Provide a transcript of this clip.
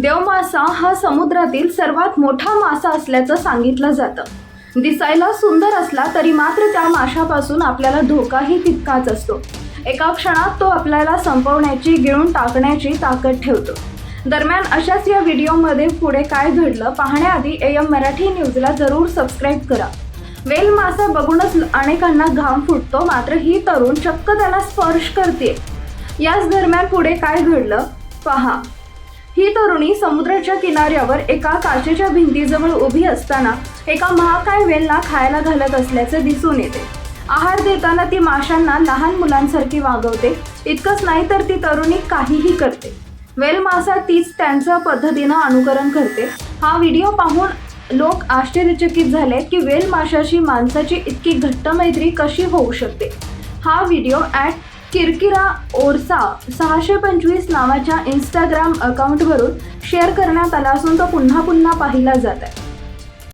देवमासा हा समुद्रातील सर्वात मोठा मासा असल्याचं सांगितलं जातं. दिसायला सुंदर असला तरी मात्र त्या माशापासून आपल्याला धोकाही तितकाच असतो. एका क्षणात तो आपल्याला संपवण्याची गिळून टाकण्याची ताकद ठेवतो. दरम्यान अशाच या व्हिडिओमध्ये पुढे काय घडलं पाहण्याआधी एम मराठी न्यूजला जरूर सबस्क्राईब करा. वेल मासा बघूनच अनेकांना घाम फुटतो मात्र ही तरुण चक्क त्याला स्पर्श करते याच दरम्यान पुढे काय घडलं? पहा. ही तरुणी समुद्राच्या किनाऱ्यावर एका काचेच्या भिंतीजवळ उभी असताना एका महाकाय वेलला खायला घालत असल्याचे दिसून येते. आहार देताना ती माशांना लहान मुलांसारखी वागवते इतकंच नाही तर ती तरुणी काहीही करते. वेल मासा तीच त्यांच्या पद्धतीनं अनुकरण करते. हा व्हिडिओ पाहून लोक आश्चर्यचकित झाले की वेल माशाशी माणसाची इतकी घट्ट मैत्री कशी होऊ शकते. हा व्हिडिओ ॲट किरकिरा ओरसा सहाशे पंचवीस नावाच्या इंस्टाग्राम अकाउंटवरून शेअर करण्यात आला असून तो पुन्हा पुन्हा पाहिला जात आहे.